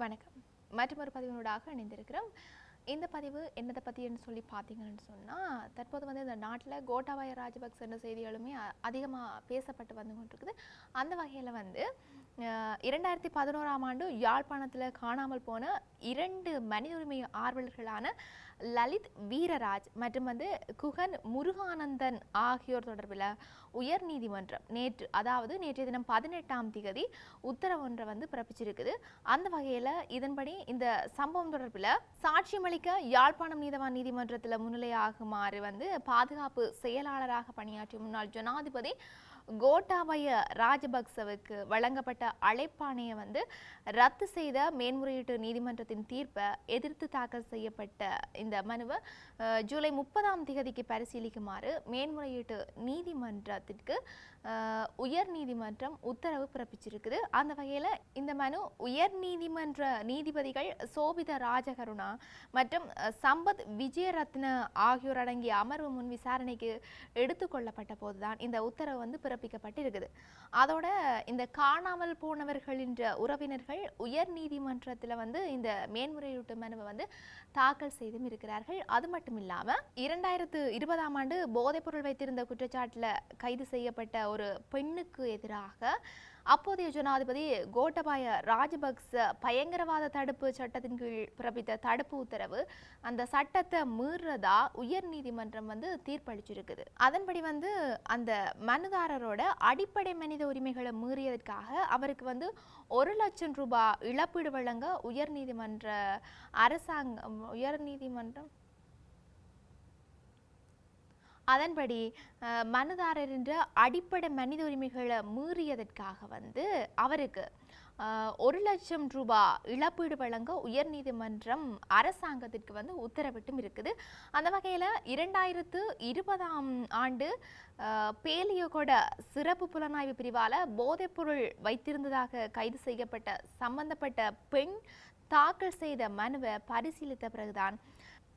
வணக்கம். மற்றொரு பதிவினூடாக இணைந்திருக்கிறோம். இந்த பதிவு என்னதை பற்றின்னு சொல்லி பார்த்தீங்கன்னு சொன்னால் தற்போது வந்து இந்த நாட்டில் கோட்டாபாய ராஜபக்ச என்ற செய்திகளுமே அதிகமாக பேசப்பட்டு வந்து கொண்டிருக்குது. அந்த வகையில் வந்து இரண்டாயிரத்தி பதினோராம் ஆண்டு யாழ்ப்பாணத்தில் காணாமல் போன இரண்டு மனித உரிமை ஆர்வலர்களான லலித் வீரராஜ் மற்றும் வந்து குகன் முருகானந்தன் ஆகியோர் தொடர்பில் உயர் நீதிமன்றம் நேற்று அதாவது நேற்றைய தினம் பதினெட்டாம் திகதி உத்தரவு ஒன்றை வந்து பிறப்பிச்சிருக்குது. அந்த வகையில் இதன்படி இந்த சம்பவம் தொடர்பில் சாட்சியமளிக்க யாழ்ப்பாணம் நீதவான் நீதிமன்றத்தில் முன்னிலையாகுமாறு வந்து பாதுகாப்பு செயலாளராக பணியாற்றிய முன்னாள் ஜனாதிபதி கோட்டாபய ராஜபக்சவுக்கு வழங்கப்பட்ட அழைப்பாணையை வந்து ரத்து செய்த மேன்முறையீட்டு நீதிமன்றத்தின் தீர்ப்பை எதிர்த்து தாக்கல் செய்யப்பட்ட இந்த மனுவை ஜூலை முப்பதாம் திகதிக்கு பரிசீலிக்குமாறு மேன்முறையீட்டு நீதிமன்றத்திற்கு உயர் நீதிமன்றம் உத்தரவு பிறப்பிச்சிருக்குது. அந்த வகையில் இந்த மனு உயர் நீதிமன்ற நீதிபதிகள் சோபித ராஜகருணா மற்றும் சம்பத் விஜயரத்ன ஆகியோர் அடங்கிய அமர்வு முன் விசாரணைக்கு எடுத்துக்கொள்ளப்பட்ட போதுதான் இந்த உத்தரவு வந்து பிறப்பிக்கப்பட்டிருக்குது. அதோட இந்த காணாமல் போனவர்களின் உறவினர்கள் உயர் நீதிமன்றத்தில் வந்து இந்த மேன்முறையீட்டு மனுவை வந்து தாக்கல் செய்தும் இருக்கிறார்கள். அது மட்டும் இல்லாமல் இரண்டாயிரத்து இருபதாம் ஆண்டு போதைப்பொருள் வைத்திருந்த குற்றச்சாட்டில் கைது செய்யப்பட்ட ஒரு பெண்ணுக்கு எதிராக அப்போதைய ஜனாதிபதி கோட்டபாய ராஜபக்ச பயங்கரவாத தடுப்பு சட்டத்தின் கீழ் பிறப்பித்த தடுப்பு உத்தரவு அந்த சட்டத்தை மீறதா உயர் நீதிமன்றம் வந்து தீர்ப்பளிச்சிருக்குது. அதன்படி வந்து அந்த மனுதாரரோட அடிப்படை மனித உரிமைகளை மீறியதற்காக அவருக்கு வந்து ஒரு லட்சம் ரூபாய் இழப்பீடு வழங்க உயர் நீதிமன்ற அரசாங்கம் உயர் நீதிமன்றம் அதன்படி மனுதாரர் என்ற அடிப்படை மனித உரிமைகளை மீறியதற்காக வந்து அவருக்கு ஒரு லட்சம் ரூபாய் இழப்பீடு வழங்க உயர்நீதிமன்றம் அரசாங்கத்திற்கு வந்து உத்தரவிட்டும் இருக்குது. அந்த வகையில் இரண்டாயிரத்து இருபதாம் ஆண்டு பேலியகொட சிறப்பு புலனாய்வு பிரிவால் போதைப்பொருள் வைத்திருந்ததாக கைது செய்யப்பட்ட சம்பந்தப்பட்ட பெண் தாக்கல் செய்த மனுவை பரிசீலித்த பிறகுதான்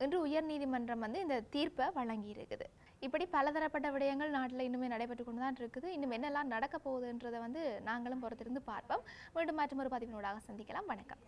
இன்று உயர்நீதிமன்றம் வந்து இந்த தீர்ப்பை வழங்கியிருக்குது. இப்படி பலதரப்பட்ட விடயங்கள் நாட்டில் இன்னுமே நடைபெற்று கொண்டு தான் இருக்குது. இன்னும் என்னெல்லாம் நடக்க போகுதுன்றதை வந்து நாங்களும் பொறுத்திருந்து பார்ப்போம். மீண்டும் மற்றும் ஒரு பதிவினோடாக சந்திக்கலாம். வணக்கம்.